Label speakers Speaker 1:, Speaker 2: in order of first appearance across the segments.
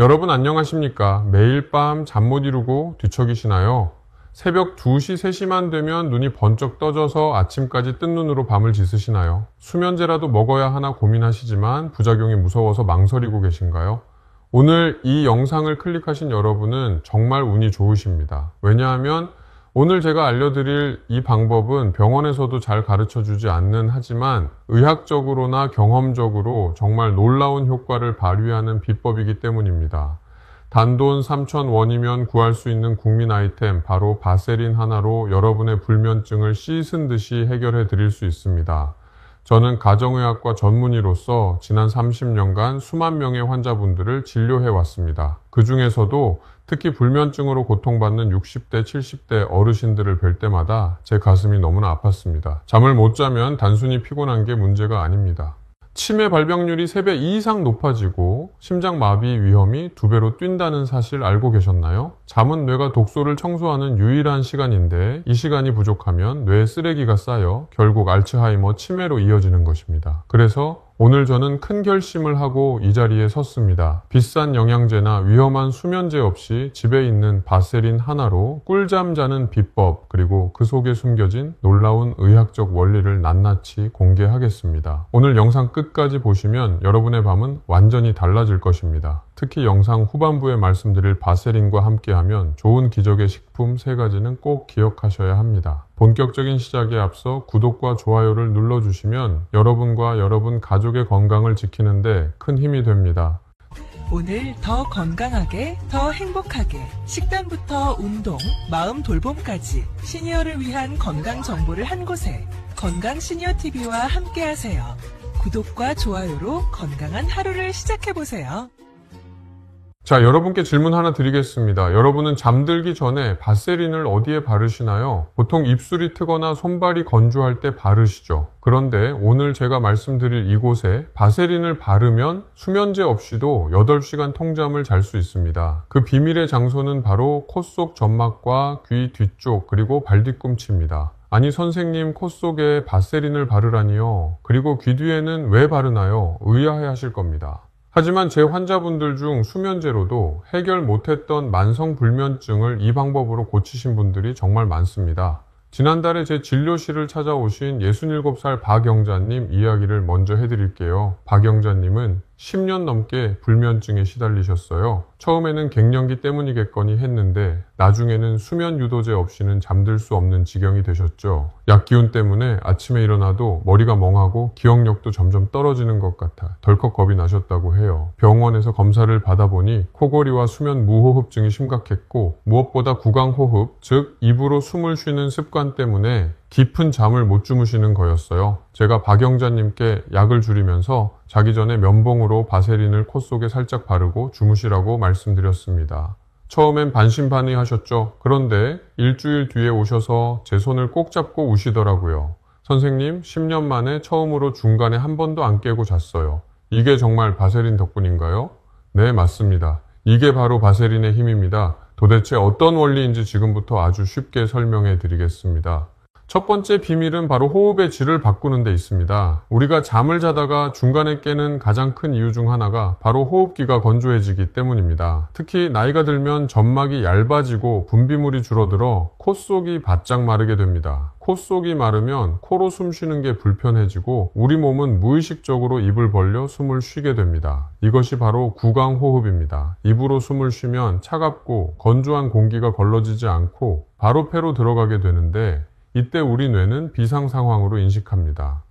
Speaker 1: 여러분 안녕하십니까? 매일 밤 잠 못 이루고 뒤척이시나요? 새벽 2시, 3시만 되면 눈이 번쩍 떠져서 아침까지 뜬 눈으로 밤을 지새시나요? 수면제라도 먹어야 하나 고민하시지만 부작용이 무서워서 망설이고 계신가요? 오늘 이 영상을 클릭하신 여러분은 정말 운이 좋으십니다. 왜냐하면 오늘 제가 알려드릴 이 방법은 병원에서도 잘 가르쳐 주지 않는 하지만 의학적으로나 경험적으로 정말 놀라운 효과를 발휘하는 비법이기 때문입니다. 단돈 3,000원이면 구할 수 있는 국민 아이템 바로 바세린 하나로 여러분의 불면증을 씻은 듯이 해결해 드릴 수 있습니다. 저는 가정의학과 전문의로서 지난 30년간 수만 명의 환자분들을 진료해 왔습니다. 그 중에서도 특히 불면증으로 고통받는 60대, 70대 어르신들을 뵐 때마다 제 가슴이 너무나 아팠습니다. 잠을 못 자면 단순히 피곤한 게 문제가 아닙니다. 치매 발병률이 3배 이상 높아지고 심장 마비 위험이 2배로 뛴다는 사실 알고 계셨나요? 잠은 뇌가 독소를 청소하는 유일한 시간인데 이 시간이 부족하면 뇌에 쓰레기가 쌓여 결국 알츠하이머 치매로 이어지는 것입니다. 그래서 오늘 저는 큰 결심을 하고 이 자리에 섰습니다. 비싼 영양제나 위험한 수면제 없이 집에 있는 바세린 하나로 꿀잠 자는 비법 그리고 그 속에 숨겨진 놀라운 의학적 원리를 낱낱이 공개하겠습니다. 오늘 영상 끝까지 보시면 여러분의 밤은 완전히 달라질 것입니다. 특히 영상 후반부에 말씀드릴 바세린과 함께하면 좋은 기적의 식품 세 가지는 꼭 기억하셔야 합니다. 본격적인 시작에 앞서 구독과 좋아요를 눌러주시면 여러분과 여러분 가족의 건강을 지키는데 큰 힘이 됩니다.
Speaker 2: 오늘 더 건강하게, 더 행복하게. 식단부터 운동, 마음 돌봄까지 시니어를 위한 건강 정보를 한 곳에 건강 시니어 TV와 함께 하세요. 구독과 좋아요로 건강한 하루를 시작해 보세요.
Speaker 1: 자, 여러분께 질문 하나 드리겠습니다. 여러분은 잠들기 전에 바세린을 어디에 바르시나요? 보통 입술이 트거나 손발이 건조할 때 바르시죠. 그런데 오늘 제가 말씀드릴 이곳에 바세린을 바르면 수면제 없이도 8시간 통잠을 잘 수 있습니다. 그 비밀의 장소는 바로 코 속 점막과 귀 뒤쪽 그리고 발 뒤꿈치입니다. 아니 선생님 코 속에 바세린을 바르라니요. 그리고 귀 뒤에는 왜 바르나요? 의아해 하실 겁니다. 하지만 제 환자분들 중 수면제로도 해결 못했던 만성 불면증을 이 방법으로 고치신 분들이 정말 많습니다. 지난달에 제 진료실을 찾아오신 67살 박영자님 이야기를 먼저 해드릴게요. 박영자님은 10년 넘게 불면증에 시달리셨어요. 처음에는 갱년기 때문이겠거니 했는데 나중에는 수면 유도제 없이는 잠들 수 없는 지경이 되셨죠. 약 기운 때문에 아침에 일어나도 머리가 멍하고 기억력도 점점 떨어지는 것 같아 덜컥 겁이 나셨다고 해요. 병원에서 검사를 받아보니 코골이와 수면 무호흡증이 심각했고 무엇보다 구강호흡, 즉 입으로 숨을 쉬는 습관 때문에 깊은 잠을 못 주무시는 거였어요. 제가 박영자님께 약을 줄이면서 자기 전에 면봉으로 바세린을 코 속에 살짝 바르고 주무시라고 말씀드렸습니다. 처음엔 반신반의 하셨죠. 그런데 일주일 뒤에 오셔서 제 손을 꼭 잡고 우시더라고요. 선생님, 10년 만에 처음으로 중간에 한 번도 안 깨고 잤어요. 이게 정말 바세린 덕분인가요? 네, 맞습니다. 이게 바로 바세린의 힘입니다. 도대체 어떤 원리인지 지금부터 아주 쉽게 설명해 드리겠습니다. 첫 번째 비밀은 바로 호흡의 질을 바꾸는 데 있습니다. 우리가 잠을 자다가 중간에 깨는 가장 큰 이유 중 하나가 바로 호흡기가 건조해지기 때문입니다. 특히 나이가 들면 점막이 얇아지고 분비물이 줄어들어 콧속이 바짝 마르게 됩니다. 콧속이 마르면 코로 숨 쉬는 게 불편해지고 우리 몸은 무의식적으로 입을 벌려 숨을 쉬게 됩니다. 이것이 바로 구강호흡입니다. 입으로 숨을 쉬면 차갑고 건조한 공기가 걸러지지 않고 바로 폐로 들어가게 되는데 이때 우리 뇌는 비상 상황으로 인식합니다.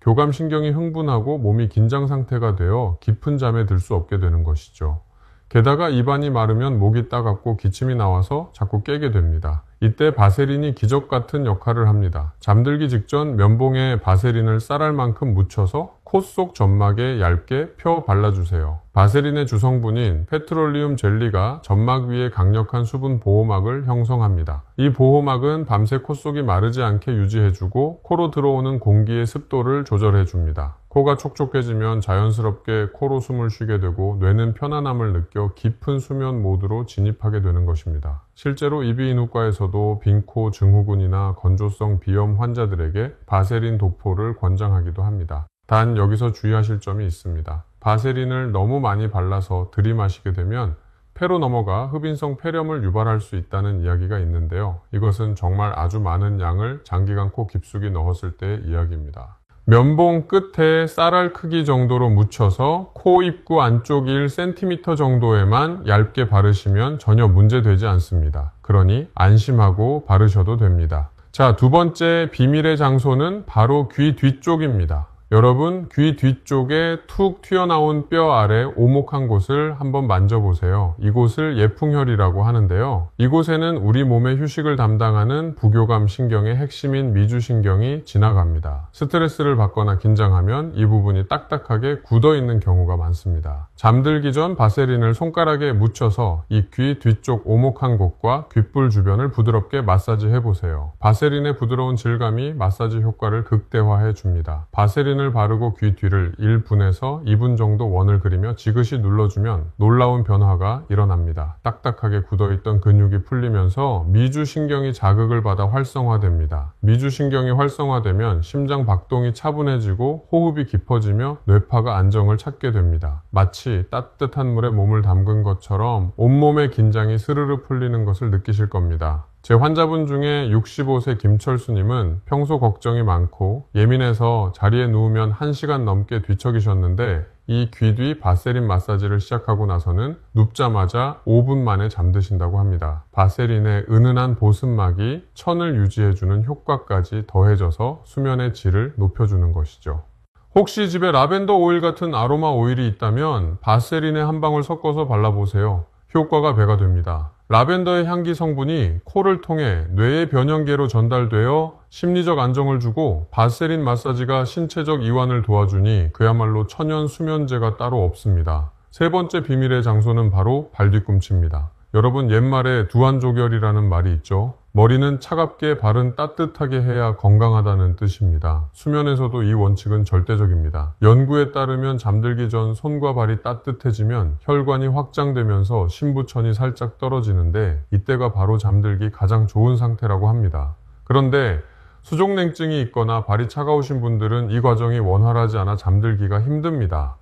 Speaker 1: 교감신경이 흥분하고 몸이 긴장 상태가 되어 깊은 잠에 들 수 없게 되는 것이죠. 게다가 입안이 마르면 목이 따갑고 기침이 나와서 자꾸 깨게 됩니다. 이때 바세린이 기적 같은 역할을 합니다. 잠들기 직전 면봉에 바세린을 쌀알 만큼 묻혀서 코 속 점막에 얇게 펴 발라주세요. 바세린의 주성분인 페트롤리움 젤리가 점막 위에 강력한 수분 보호막을 형성합니다. 이 보호막은 밤새 코 속이 마르지 않게 유지해주고 코로 들어오는 공기의 습도를 조절해줍니다. 코가 촉촉해지면 자연스럽게 코로 숨을 쉬게 되고 뇌는 편안함을 느껴 깊은 수면 모드로 진입하게 되는 것입니다. 실제로 이비인후과에서도 빈코 증후군이나 건조성 비염 환자들에게 바세린 도포를 권장하기도 합니다. 단 여기서 주의하실 점이 있습니다. 바세린을 너무 많이 발라서 들이마시게 되면 폐로 넘어가 흡인성 폐렴을 유발할 수 있다는 이야기가 있는데요. 이것은 정말 아주 많은 양을 장기간 코 깊숙이 넣었을 때의 이야기입니다. 면봉 끝에 쌀알 크기 정도로 묻혀서 코 입구 안쪽 1cm 정도에만 얇게 바르시면 전혀 문제되지 않습니다. 그러니 안심하고 바르셔도 됩니다. 자, 두 번째 비밀의 장소는 바로 귀 뒤쪽입니다. 여러분, 귀 뒤쪽에 툭 튀어나온 뼈 아래 오목한 곳을 한번 만져보세요. 이곳을 예풍혈이라고 하는데요. 이곳에는 우리 몸의 휴식을 담당하는 부교감 신경의 핵심인 미주신경이 지나갑니다. 스트레스를 받거나 긴장하면 이 부분이 딱딱하게 굳어 있는 경우가 많습니다. 잠들기 전 바세린을 손가락에 묻혀서 이 귀 뒤쪽 오목한 곳과 귓불 주변을 부드럽게 마사지 해보세요. 바세린의 부드러운 질감이 마사지 효과를 극대화해 줍니다. 바세린 바세린을 바르고 귀 뒤를 1분에서 2분 정도 원을 그리며 지그시 눌러주면 놀라운 변화가 일어납니다. 딱딱하게 굳어있던 근육이 풀리면서 미주신경이 자극을 받아 활성화됩니다. 미주신경이 활성화되면 심장 박동이 차분해지고 호흡이 깊어지며 뇌파가 안정을 찾게 됩니다. 마치 따뜻한 물에 몸을 담근 것처럼 온몸의 긴장이 스르르 풀리는 것을 느끼실 겁니다. 제 환자분 중에 65세 김철수님은 평소 걱정이 많고 예민해서 자리에 누우면 1시간 넘게 뒤척이셨는데 이 귀 뒤 바세린 마사지를 시작하고 나서는 눕자마자 5분 만에 잠드신다고 합니다. 바세린의 은은한 보습막이 천을 유지해주는 효과까지 더해져서 수면의 질을 높여주는 것이죠. 혹시 집에 라벤더 오일 같은 아로마 오일이 있다면 바세린에 한 방울 섞어서 발라보세요. 효과가 배가 됩니다. 라벤더의 향기 성분이 코를 통해 뇌의 변형계로 전달되어 심리적 안정을 주고 바세린 마사지가 신체적 이완을 도와주니 그야말로 천연 수면제가 따로 없습니다. 세 번째 비밀의 장소는 바로 발뒤꿈치입니다. 여러분 옛말에 두한조결이라는 말이 있죠. 머리는 차갑게 발은 따뜻하게 해야 건강하다는 뜻입니다. 수면에서도 이 원칙은 절대적입니다. 연구에 따르면 잠들기 전 손과 발이 따뜻해지면 혈관이 확장되면서 신부천이 살짝 떨어지는데 이때가 바로 잠들기 가장 좋은 상태라고 합니다. 그런데 수족냉증이 있거나 발이 차가우신 분들은 이 과정이 원활하지 않아 잠들기가 힘듭니다.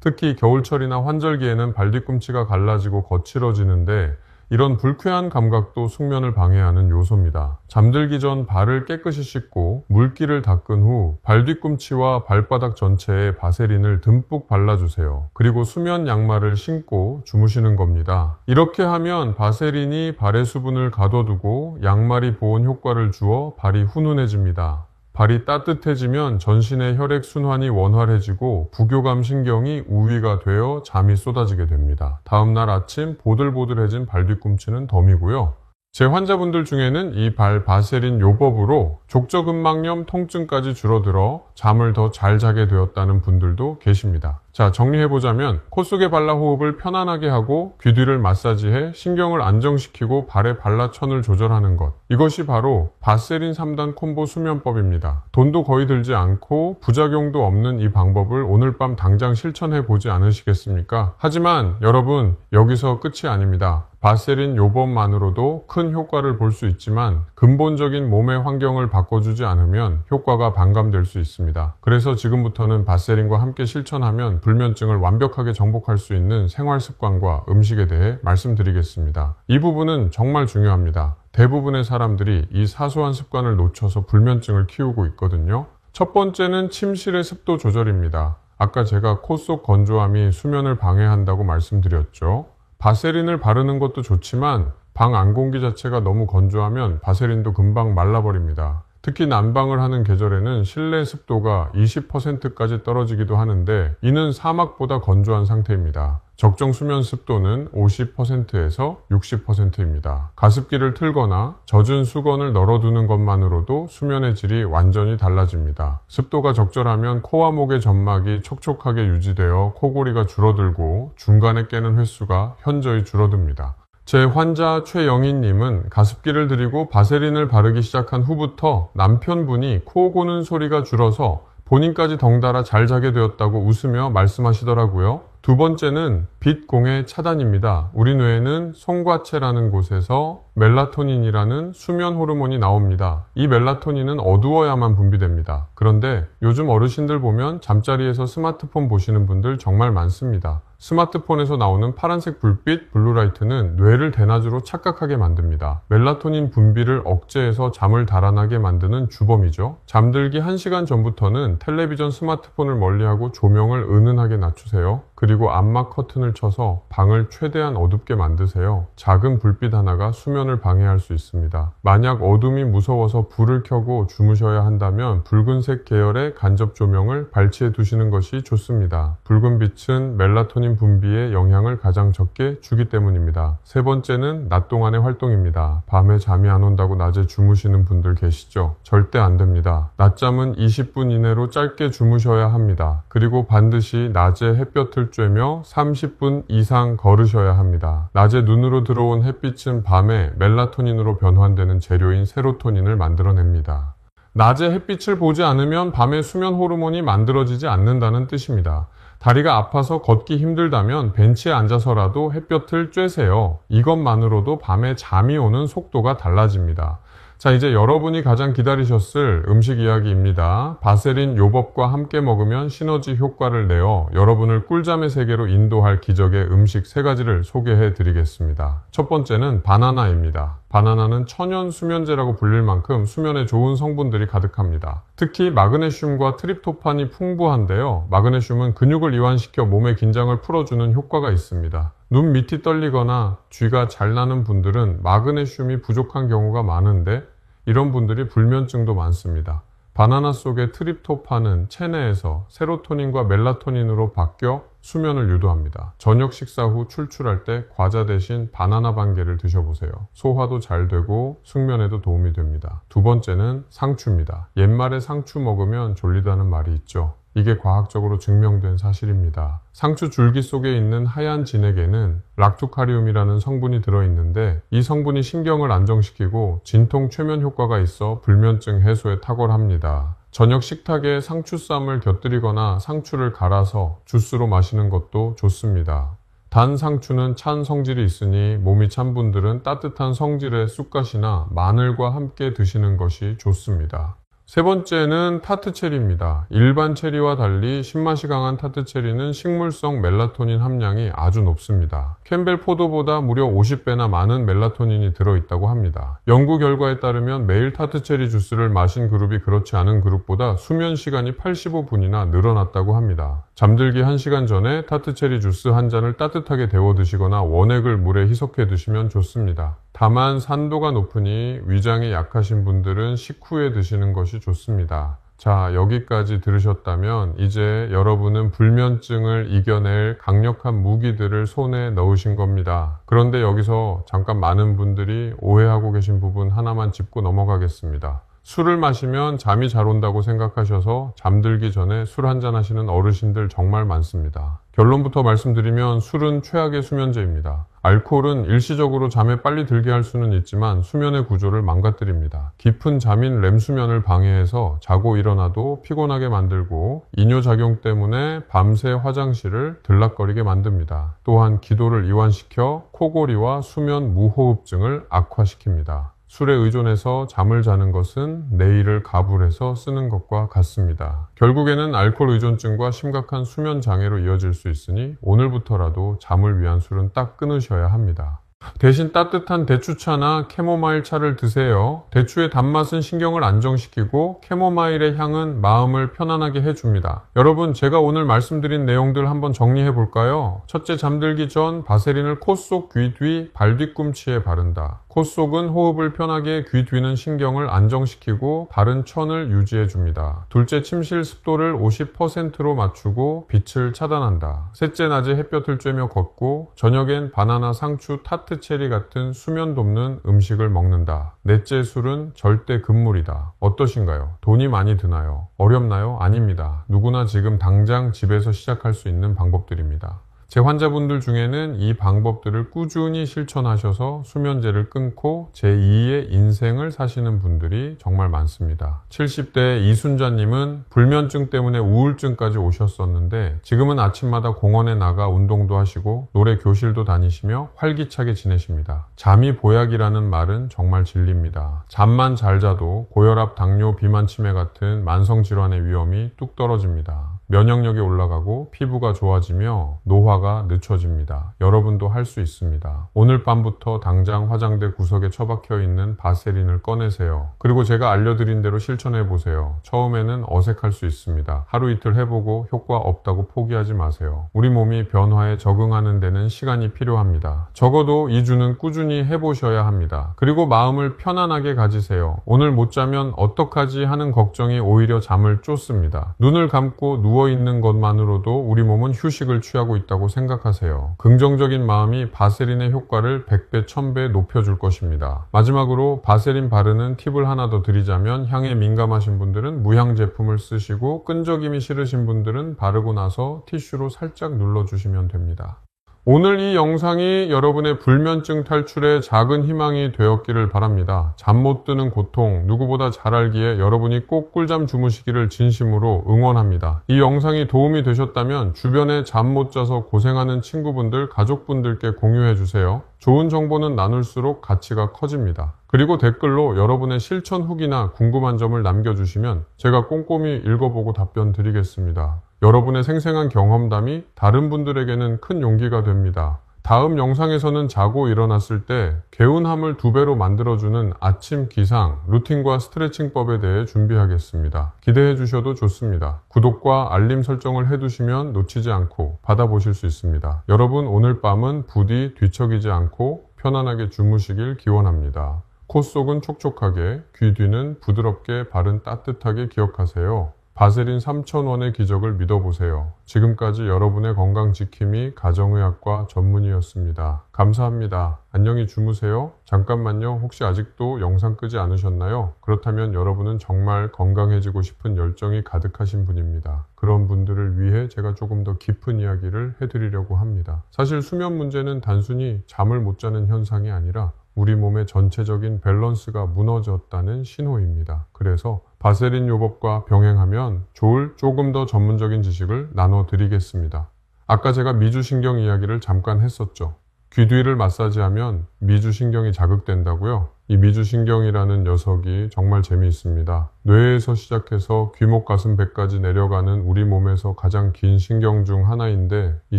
Speaker 1: 특히 겨울철이나 환절기에는 발뒤꿈치가 갈라지고 거칠어지는데 이런 불쾌한 감각도 숙면을 방해하는 요소입니다. 잠들기 전 발을 깨끗이 씻고 물기를 닦은 후 발뒤꿈치와 발바닥 전체에 바세린을 듬뿍 발라주세요. 그리고 수면 양말을 신고 주무시는 겁니다. 이렇게 하면 바세린이 발의 수분을 가둬두고 양말이 보온 효과를 주어 발이 훈훈해집니다. 발이 따뜻해지면 전신의 혈액 순환이 원활해지고 부교감 신경이 우위가 되어 잠이 쏟아지게 됩니다. 다음날 아침 보들보들해진 발 뒤꿈치는 덤이고요. 제 환자분들 중에는 이 발 바세린 요법으로 족저근막염 통증까지 줄어들어 잠을 더 잘 자게 되었다는 분들도 계십니다. 자, 정리해보자면 코 속에 발라 호흡을 편안하게 하고 귀 뒤를 마사지해 신경을 안정시키고 발의 발라천을 조절하는 것. 이것이 바로 바세린 3단 콤보 수면법입니다. 돈도 거의 들지 않고 부작용도 없는 이 방법을 오늘 밤 당장 실천해 보지 않으시겠습니까? 하지만 여러분, 여기서 끝이 아닙니다. 바세린 요법만으로도 큰 효과를 볼 수 있지만 근본적인 몸의 환경을 바꿔주지 않으면 효과가 반감될 수 있습니다. 그래서 지금부터는 바세린과 함께 실천하면 불면증을 완벽하게 정복할 수 있는 생활 습관과 음식에 대해 말씀드리겠습니다. 이 부분은 정말 중요합니다. 대부분의 사람들이 이 사소한 습관을 놓쳐서 불면증을 키우고 있거든요. 첫 번째는 침실의 습도 조절입니다. 아까 제가 코 속 건조함이 수면을 방해한다고 말씀드렸죠. 바세린을 바르는 것도 좋지만 방 안공기 자체가 너무 건조하면 바세린도 금방 말라버립니다. 특히 난방을 하는 계절에는 실내 습도가 20%까지 떨어지기도 하는데 이는 사막보다 건조한 상태입니다. 적정 수면 습도는 50%에서 60%입니다. 가습기를 틀거나 젖은 수건을 널어두는 것만으로도 수면의 질이 완전히 달라집니다. 습도가 적절하면 코와 목의 점막이 촉촉하게 유지되어 코골이가 줄어들고 중간에 깨는 횟수가 현저히 줄어듭니다. 제 환자 최영희님은 가습기를 들이고 바세린을 바르기 시작한 후부터 남편분이 코 고는 소리가 줄어서 본인까지 덩달아 잘 자게 되었다고 웃으며 말씀하시더라고요. 두 번째는 빛 공해 차단입니다. 우리 뇌는 송과체라는 곳에서 멜라토닌이라는 수면 호르몬이 나옵니다. 이 멜라토닌은 어두워야만 분비됩니다. 그런데 요즘 어르신들 보면 잠자리에서 스마트폰 보시는 분들 정말 많습니다. 스마트폰에서 나오는 파란색 불빛, 블루라이트는 뇌를 대낮으로 착각하게 만듭니다. 멜라토닌 분비를 억제해서 잠을 달아나게 만드는 주범이죠. 잠들기 1시간 전부터는 텔레비전, 스마트폰을 멀리하고 조명을 은은하게 낮추세요. 그리고 암막 커튼을 쳐서 방을 최대한 어둡게 만드세요. 작은 불빛 하나가 수면을 방해할 수 있습니다. 만약 어둠이 무서워서 불을 켜고 주무셔야 한다면 붉은색 계열의 간접 조명을 발치해 두시는 것이 좋습니다. 붉은 빛은 멜라토닌 분비에 영향을 가장 적게 주기 때문입니다. 세 번째는 낮 동안의 활동입니다. 밤에 잠이 안 온다고 낮에 주무시는 분들 계시죠? 절대 안 됩니다. 낮잠은 20분 이내로 짧게 주무셔야 합니다. 그리고 반드시 낮에 햇볕을 쬐며 30분 이상 걸으셔야 합니다. 낮에 눈으로 들어온 햇빛은 밤에 멜라토닌으로 변환되는 재료인 세로토닌을 만들어냅니다. 낮에 햇빛을 보지 않으면 밤에 수면 호르몬이 만들어지지 않는다는 뜻입니다. 다리가 아파서 걷기 힘들다면 벤치에 앉아서라도 햇볕을 쬐세요. 이것만으로도 밤에 잠이 오는 속도가 달라집니다. 자, 이제 여러분이 가장 기다리셨을 음식 이야기입니다. 바세린 요법과 함께 먹으면 시너지 효과를 내어 여러분을 꿀잠의 세계로 인도할 기적의 음식 세 가지를 소개해 드리겠습니다. 첫 번째는 바나나입니다. 바나나는 천연 수면제라고 불릴 만큼 수면에 좋은 성분들이 가득합니다. 특히 마그네슘과 트립토판이 풍부한데요. 마그네슘은 근육을 이완시켜 몸의 긴장을 풀어주는 효과가 있습니다. 눈 밑이 떨리거나 쥐가 잘 나는 분들은 마그네슘이 부족한 경우가 많은데 이런 분들이 불면증도 많습니다. 바나나 속의 트립토판은 체내에서 세로토닌과 멜라토닌으로 바뀌어 수면을 유도합니다. 저녁 식사 후 출출할 때 과자 대신 바나나 반 개를 드셔보세요. 소화도 잘 되고 숙면에도 도움이 됩니다. 두 번째는 상추입니다. 옛말에 상추 먹으면 졸리다는 말이 있죠. 이게 과학적으로 증명된 사실입니다. 상추 줄기 속에 있는 하얀 진액에는 락토카리움이라는 성분이 들어있는데 이 성분이 신경을 안정시키고 진통 최면 효과가 있어 불면증 해소에 탁월합니다. 저녁 식탁에 상추쌈을 곁들이거나 상추를 갈아서 주스로 마시는 것도 좋습니다. 단 상추는 찬 성질이 있으니 몸이 찬 분들은 따뜻한 성질의 쑥갓이나 마늘과 함께 드시는 것이 좋습니다. 세 번째는 타트 체리입니다. 일반 체리와 달리 신맛이 강한 타트 체리는 식물성 멜라토닌 함량이 아주 높습니다. 캠벨 포도보다 무려 50배나 많은 멜라토닌이 들어있다고 합니다. 연구 결과에 따르면 매일 타트 체리 주스를 마신 그룹이 그렇지 않은 그룹보다 수면 시간이 85분이나 늘어났다고 합니다. 잠들기 1시간 전에 타트 체리 주스 한 잔을 따뜻하게 데워 드시거나 원액을 물에 희석해 드시면 좋습니다. 다만 산도가 높으니 위장이 약하신 분들은 식후에 드시는 것이 좋습니다. 자, 여기까지 들으셨다면 이제 여러분은 불면증을 이겨낼 강력한 무기들을 손에 넣으신 겁니다. 그런데 여기서 잠깐 많은 분들이 오해하고 계신 부분 하나만 짚고 넘어가겠습니다. 술을 마시면 잠이 잘 온다고 생각하셔서 잠들기 전에 술 한잔 하시는 어르신들 정말 많습니다. 결론부터 말씀드리면 술은 최악의 수면제입니다. 알코올은 일시적으로 잠에 빨리 들게 할 수는 있지만 수면의 구조를 망가뜨립니다. 깊은 잠인 렘수면을 방해해서 자고 일어나도 피곤하게 만들고 이뇨작용 때문에 밤새 화장실을 들락거리게 만듭니다. 또한 기도를 이완시켜 코골이와 수면 무호흡증을 악화시킵니다. 술에 의존해서 잠을 자는 것은 내일을 가불해서 쓰는 것과 같습니다. 결국에는 알코올 의존증과 심각한 수면 장애로 이어질 수 있으니 오늘부터라도 잠을 위한 술은 딱 끊으셔야 합니다. 대신 따뜻한 대추차나 캐모마일 차를 드세요. 대추의 단맛은 신경을 안정시키고 캐모마일의 향은 마음을 편안하게 해줍니다. 여러분, 제가 오늘 말씀드린 내용들 한번 정리해 볼까요? 첫째, 잠들기 전 바세린을 코 속, 귀 뒤, 발 뒤꿈치에 바른다. 코 속은 호흡을 편하게, 귀 뒤는 신경을 안정시키고 바른 천을 유지해 줍니다. 둘째, 침실 습도를 50%로 맞추고 빛을 차단한다. 셋째, 낮에 햇볕을 쬐며 걷고 저녁엔 바나나, 상추, 타트 체리 같은 수면 돕는 음식을 먹는다. 넷째, 술은 절대 금물이다. 어떠신가요? 돈이 많이 드나요? 어렵나요? 아닙니다. 누구나 지금 당장 집에서 시작할 수 있는 방법들입니다. 제 환자분들 중에는 이 방법들을 꾸준히 실천하셔서 수면제를 끊고 제2의 인생을 사시는 분들이 정말 많습니다. 70대 이순자님은 불면증 때문에 우울증까지 오셨었는데 지금은 아침마다 공원에 나가 운동도 하시고 노래 교실도 다니시며 활기차게 지내십니다. 잠이 보약이라는 말은 정말 진리입니다. 잠만 잘 자도 고혈압, 당뇨, 비만, 치매 같은 만성 질환의 위험이 뚝 떨어집니다. 면역력이 올라가고 피부가 좋아지며 노화가 늦춰집니다. 여러분도 할 수 있습니다. 오늘 밤부터 당장 화장대 구석에 처박혀 있는 바세린을 꺼내세요. 그리고 제가 알려드린 대로 실천해 보세요. 처음에는 어색할 수 있습니다. 하루 이틀 해보고 효과 없다고 포기하지 마세요. 우리 몸이 변화에 적응하는 데는 시간이 필요합니다. 적어도 2주는 꾸준히 해보셔야 합니다. 그리고 마음을 편안하게 가지세요. 오늘 못 자면 어떡하지 하는 걱정이 오히려 잠을 쫓습니다. 눈을 감고 누워 있는 것만으로도 우리 몸은 휴식을 취하고 있다고 생각하세요. 긍정적인 마음이 바세린의 효과를 100배, 1000배 높여줄 것입니다. 마지막으로 바세린 바르는 팁을 하나 더 드리자면 향에 민감하신 분들은 무향 제품을 쓰시고 끈적임이 싫으신 분들은 바르고 나서 티슈로 살짝 눌러주시면 됩니다. 오늘 이 영상이 여러분의 불면증 탈출에 작은 희망이 되었기를 바랍니다. 잠 못 드는 고통 누구보다 잘 알기에 여러분이 꼭 꿀잠 주무시기를 진심으로 응원합니다. 이 영상이 도움이 되셨다면 주변에 잠 못 자서 고생하는 친구분들, 가족분들께 공유해 주세요. 좋은 정보는 나눌수록 가치가 커집니다. 그리고 댓글로 여러분의 실천 후기나 궁금한 점을 남겨주시면 제가 꼼꼼히 읽어보고 답변 드리겠습니다. 여러분의 생생한 경험담이 다른 분들에게는 큰 용기가 됩니다. 다음 영상에서는 자고 일어났을 때 개운함을 두 배로 만들어주는 아침 기상, 루틴과 스트레칭법에 대해 준비하겠습니다. 기대해 주셔도 좋습니다. 구독과 알림 설정을 해두시면 놓치지 않고 받아보실 수 있습니다. 여러분 오늘 밤은 부디 뒤척이지 않고 편안하게 주무시길 기원합니다. 코 속은 촉촉하게, 귀 뒤는 부드럽게, 발은 따뜻하게 기억하세요. 바세린 3,000원의 기적을 믿어보세요. 지금까지 여러분의 건강 지킴이 가정의학과 전문의였습니다. 감사합니다. 안녕히 주무세요. 잠깐만요. 혹시 아직도 영상 끄지 않으셨나요? 그렇다면 여러분은 정말 건강해지고 싶은 열정이 가득하신 분입니다. 그런 분들을 위해 제가 조금 더 깊은 이야기를 해드리려고 합니다. 사실 수면 문제는 단순히 잠을 못 자는 현상이 아니라 우리 몸의 전체적인 밸런스가 무너졌다는 신호입니다. 그래서 바세린 요법과 병행하면 좋을 조금 더 전문적인 지식을 나눠드리겠습니다. 아까 제가 미주신경 이야기를 잠깐 했었죠. 귀 뒤를 마사지하면 미주신경이 자극된다고요? 이 미주신경이라는 녀석이 정말 재미있습니다. 뇌에서 시작해서 귀목 가슴 배까지 내려가는 우리 몸에서 가장 긴 신경 중 하나인데 이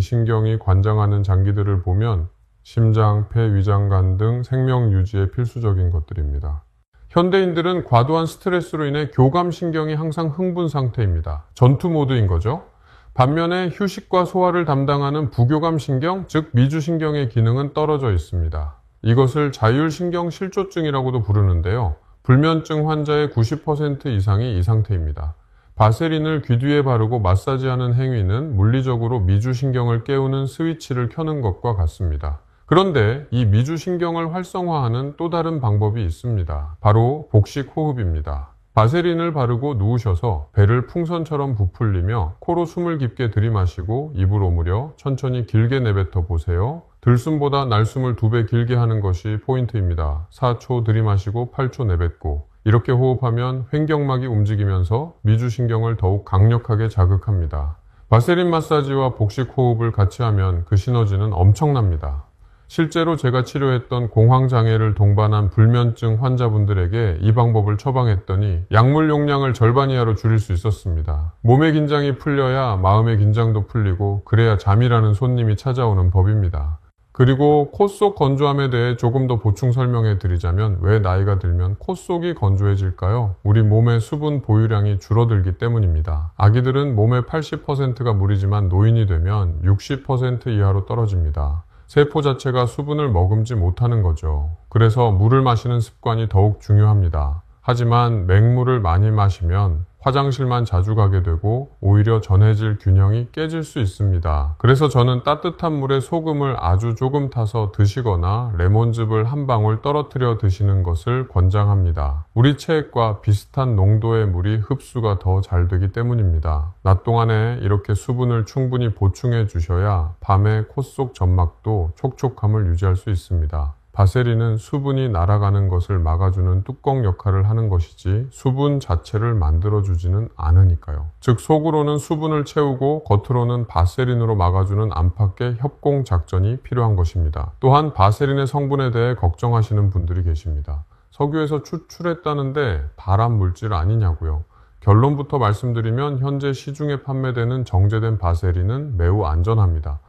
Speaker 1: 신경이 관장하는 장기들을 보면 심장, 폐, 위장관 등 생명 유지에 필수적인 것들입니다. 현대인들은 과도한 스트레스로 인해 교감신경이 항상 흥분 상태입니다. 전투 모드인 거죠. 반면에 휴식과 소화를 담당하는 부교감신경, 즉 미주신경의 기능은 떨어져 있습니다. 이것을 자율신경 실조증이라고도 부르는데요. 불면증 환자의 90% 이상이 이 상태입니다. 바세린을 귀 뒤에 바르고 마사지하는 행위는 물리적으로 미주신경을 깨우는 스위치를 켜는 것과 같습니다. 그런데 이 미주신경을 활성화하는 또 다른 방법이 있습니다. 바로 복식 호흡입니다. 바세린을 바르고 누우셔서 배를 풍선처럼 부풀리며 코로 숨을 깊게 들이마시고 입을 오므려 천천히 길게 내뱉어 보세요. 들숨보다 날숨을 두 배 길게 하는 것이 포인트입니다. 4초 들이마시고 8초 내뱉고 이렇게 호흡하면 횡격막이 움직이면서 미주신경을 더욱 강력하게 자극합니다. 바세린 마사지와 복식 호흡을 같이 하면 그 시너지는 엄청납니다. 실제로 제가 치료했던 공황장애를 동반한 불면증 환자분들에게 이 방법을 처방했더니 약물 용량을 절반 이하로 줄일 수 있었습니다. 몸의 긴장이 풀려야 마음의 긴장도 풀리고 그래야 잠이라는 손님이 찾아오는 법입니다. 그리고 코 속 건조함에 대해 조금 더 보충 설명해 드리자면 왜 나이가 들면 코 속이 건조해질까요? 우리 몸의 수분 보유량이 줄어들기 때문입니다. 아기들은 몸의 80%가 물이지만 노인이 되면 60% 이하로 떨어집니다. 세포 자체가 수분을 머금지 못하는 거죠. 그래서 물을 마시는 습관이 더욱 중요합니다. 하지만 맹물을 많이 마시면 화장실만 자주 가게 되고 오히려 전해질 균형이 깨질 수 있습니다. 그래서 저는 따뜻한 물에 소금을 아주 조금 타서 드시거나 레몬즙을 한 방울 떨어뜨려 드시는 것을 권장합니다. 우리 체액과 비슷한 농도의 물이 흡수가 더 잘 되기 때문입니다. 낮 동안에 이렇게 수분을 충분히 보충해 주셔야 밤에 코 속 점막도 촉촉함을 유지할 수 있습니다. 바세린은 수분이 날아가는 것을 막아주는 뚜껑 역할을 하는 것이지 수분 자체를 만들어주지는 않으니까요. 즉 속으로는 수분을 채우고 겉으로는 바세린으로 막아주는 안팎의 협공 작전이 필요한 것입니다. 또한 바세린의 성분에 대해 걱정하시는 분들이 계십니다. 석유에서 추출했다는데 발암 물질 아니냐고요. 결론부터 말씀드리면 현재 시중에 판매되는 정제된 바세린은 매우 안전합니다.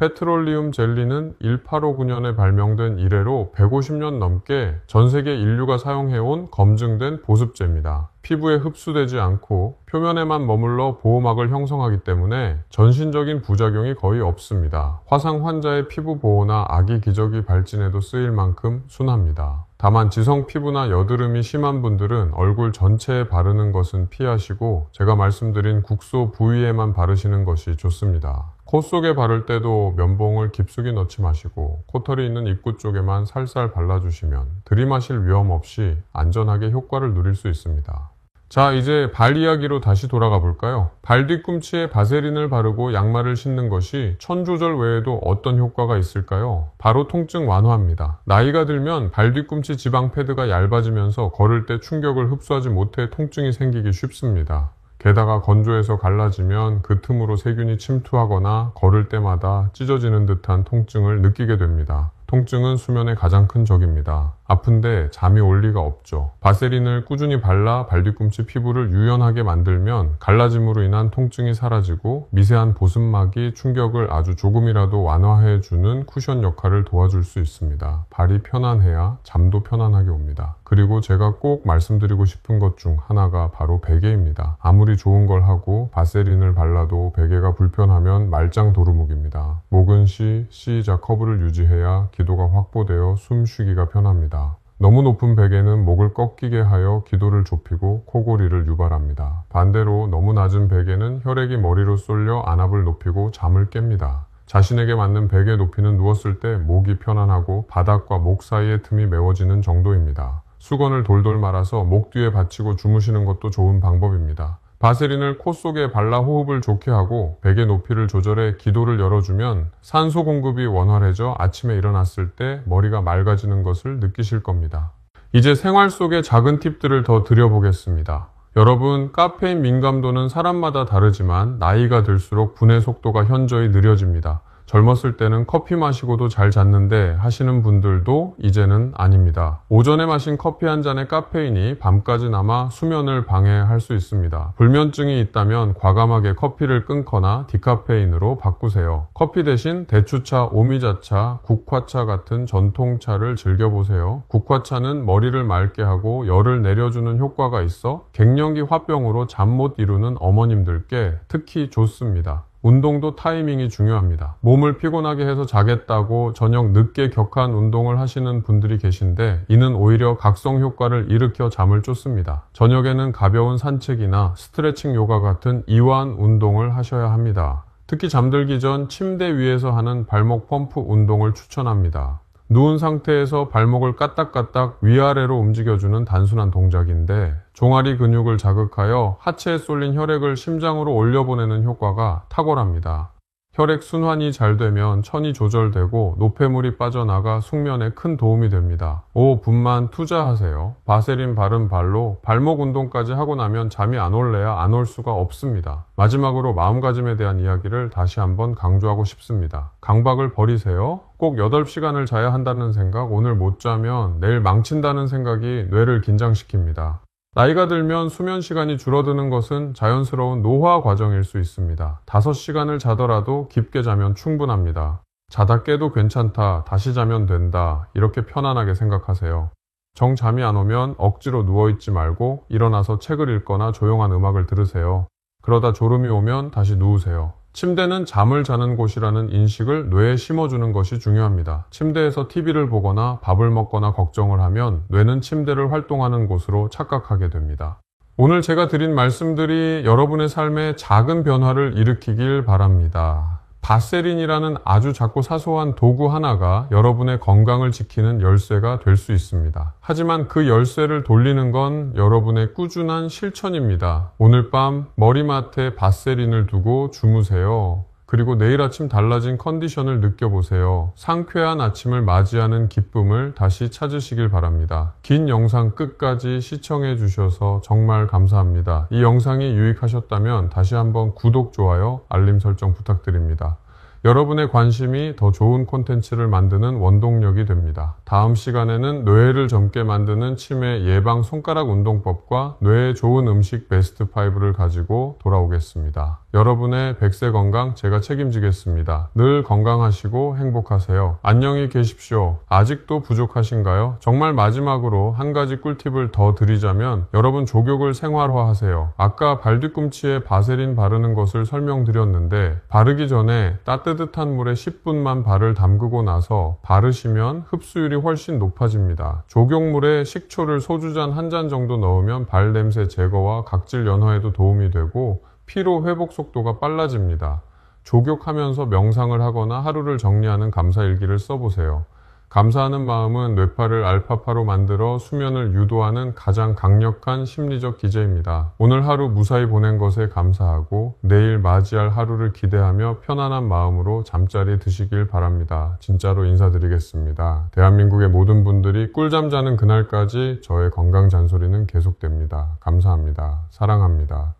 Speaker 1: 페트롤리움 젤리는 1859년에 발명된 이래로 150년 넘게 전 세계 인류가 사용해온 검증된 보습제입니다. 피부에 흡수되지 않고 표면에만 머물러 보호막을 형성하기 때문에 전신적인 부작용이 거의 없습니다. 화상 환자의 피부 보호나 아기 기저귀 발진에도 쓰일 만큼 순합니다. 다만 지성 피부나 여드름이 심한 분들은 얼굴 전체에 바르는 것은 피하시고 제가 말씀드린 국소 부위에만 바르시는 것이 좋습니다. 코 속에 바를 때도 면봉을 깊숙이 넣지 마시고 코털이 있는 입구 쪽에만 살살 발라주시면 들이마실 위험 없이 안전하게 효과를 누릴 수 있습니다. 자, 이제 발 이야기로 다시 돌아가 볼까요? 발 뒤꿈치에 바세린을 바르고 양말을 신는 것이 천 조절 외에도 어떤 효과가 있을까요? 바로 통증 완화입니다. 나이가 들면 발 뒤꿈치 지방 패드가 얇아지면서 걸을 때 충격을 흡수하지 못해 통증이 생기기 쉽습니다. 게다가 건조해서 갈라지면 그 틈으로 세균이 침투하거나 걸을 때마다 찢어지는 듯한 통증을 느끼게 됩니다. 통증은 수면의 가장 큰 적입니다. 아픈데 잠이 올 리가 없죠. 바세린을 꾸준히 발라 발뒤꿈치 피부를 유연하게 만들면 갈라짐으로 인한 통증이 사라지고 미세한 보습막이 충격을 아주 조금이라도 완화해 주는 쿠션 역할을 도와줄 수 있습니다. 발이 편안해야 잠도 편안하게 옵니다. 그리고 제가 꼭 말씀드리고 싶은 것 중 하나가 바로 베개입니다. 아무리 좋은 걸 하고 바세린을 발라도 베개가 불편하면 말짱 도루묵입니다. 목은 C, C자 커브를 유지해야 기도가 확보되어 숨쉬기가 편합니다. 너무 높은 베개는 목을 꺾이게 하여 기도를 좁히고 코골이를 유발합니다. 반대로 너무 낮은 베개는 혈액이 머리로 쏠려 안압을 높이고 잠을 깹니다. 자신에게 맞는 베개 높이는 누웠을 때 목이 편안하고 바닥과 목 사이의 틈이 메워지는 정도입니다. 수건을 돌돌 말아서 목 뒤에 받치고 주무시는 것도 좋은 방법입니다. 바세린을 코 속에 발라 호흡을 좋게 하고 베개 높이를 조절해 기도를 열어주면 산소 공급이 원활해져 아침에 일어났을 때 머리가 맑아지는 것을 느끼실 겁니다. 이제 생활 속의 작은 팁들을 더 드려보겠습니다. 여러분, 카페인 민감도는 사람마다 다르지만 나이가 들수록 분해 속도가 현저히 느려집니다. 젊었을 때는 커피 마시고도 잘 잤는데 하시는 분들도 이제는 아닙니다. 오전에 마신 커피 한 잔의 카페인이 밤까지 남아 수면을 방해할 수 있습니다. 불면증이 있다면 과감하게 커피를 끊거나 디카페인으로 바꾸세요. 커피 대신 대추차, 오미자차, 국화차 같은 전통차를 즐겨보세요. 국화차는 머리를 맑게 하고 열을 내려주는 효과가 있어 갱년기 화병으로 잠 못 이루는 어머님들께 특히 좋습니다. 운동도 타이밍이 중요합니다. 몸을 피곤하게 해서 자겠다고 저녁 늦게 격한 운동을 하시는 분들이 계신데 이는 오히려 각성 효과를 일으켜 잠을 쫓습니다. 저녁에는 가벼운 산책이나 스트레칭 요가 같은 이완 운동을 하셔야 합니다. 특히 잠들기 전 침대 위에서 하는 발목 펌프 운동을 추천합니다. 누운 상태에서 발목을 까딱까딱 위아래로 움직여주는 단순한 동작인데 종아리 근육을 자극하여 하체에 쏠린 혈액을 심장으로 올려보내는 효과가 탁월합니다. 혈액 순환이 잘 되면 천이 조절되고 노폐물이 빠져나가 숙면에 큰 도움이 됩니다. 5. 분만 투자하세요. 바세린 바른 발로 발목 운동까지 하고 나면 잠이 안 올래야 안 올 수가 없습니다. 마지막으로 마음가짐에 대한 이야기를 다시 한번 강조하고 싶습니다. 강박을 버리세요. 꼭 8시간을 자야 한다는 생각, 오늘 못 자면 내일 망친다는 생각이 뇌를 긴장시킵니다. 나이가 들면 수면 시간이 줄어드는 것은 자연스러운 노화 과정일 수 있습니다. 5시간을 자더라도 깊게 자면 충분합니다. 자다 깨도 괜찮다, 다시 자면 된다, 이렇게 편안하게 생각하세요. 정 잠이 안 오면 억지로 누워있지 말고 일어나서 책을 읽거나 조용한 음악을 들으세요. 그러다 졸음이 오면 다시 누우세요. 침대는 잠을 자는 곳이라는 인식을 뇌에 심어주는 것이 중요합니다. 침대에서 TV를 보거나 밥을 먹거나 걱정을 하면 뇌는 침대를 활동하는 곳으로 착각하게 됩니다. 오늘 제가 드린 말씀들이 여러분의 삶에 작은 변화를 일으키길 바랍니다. 바세린이라는 아주 작고 사소한 도구 하나가 여러분의 건강을 지키는 열쇠가 될 수 있습니다. 하지만 그 열쇠를 돌리는 건 여러분의 꾸준한 실천입니다. 오늘 밤 머리맡에 바세린을 두고 주무세요. 그리고 내일 아침 달라진 컨디션을 느껴보세요. 상쾌한 아침을 맞이하는 기쁨을 다시 찾으시길 바랍니다. 긴 영상 끝까지 시청해 주셔서 정말 감사합니다. 이 영상이 유익하셨다면 다시 한번 구독, 좋아요, 알림 설정 부탁드립니다. 여러분의 관심이 더 좋은 콘텐츠를 만드는 원동력이 됩니다. 다음 시간에는 뇌를 젊게 만드는 치매 예방 손가락 운동법과 뇌에 좋은 음식 베스트 5를 가지고 돌아오겠습니다. 여러분의 백세 건강 제가 책임지겠습니다. 늘 건강하시고 행복하세요. 안녕히 계십시오. 아직도 부족하신가요? 정말 마지막으로 한 가지 꿀팁을 더 드리자면 여러분 족욕을 생활화하세요. 아까 발 뒤꿈치에 바세린 바르는 것을 설명드렸는데 바르기 전에 따뜻한 물에 10분만 발을 담그고 나서 바르시면 흡수율이 훨씬 높아집니다. 족욕물에 식초를 소주잔 한 잔 정도 넣으면 발 냄새 제거와 각질 연화에도 도움이 되고 피로 회복 속도가 빨라집니다. 족욕하면서 명상을 하거나 하루를 정리하는 감사일기를 써보세요. 감사하는 마음은 뇌파를 알파파로 만들어 수면을 유도하는 가장 강력한 심리적 기제입니다. 오늘 하루 무사히 보낸 것에 감사하고 내일 맞이할 하루를 기대하며 편안한 마음으로 잠자리 드시길 바랍니다. 진짜로 인사드리겠습니다. 대한민국의 모든 분들이 꿀잠 자는 그날까지 저의 건강 잔소리는 계속됩니다. 감사합니다. 사랑합니다.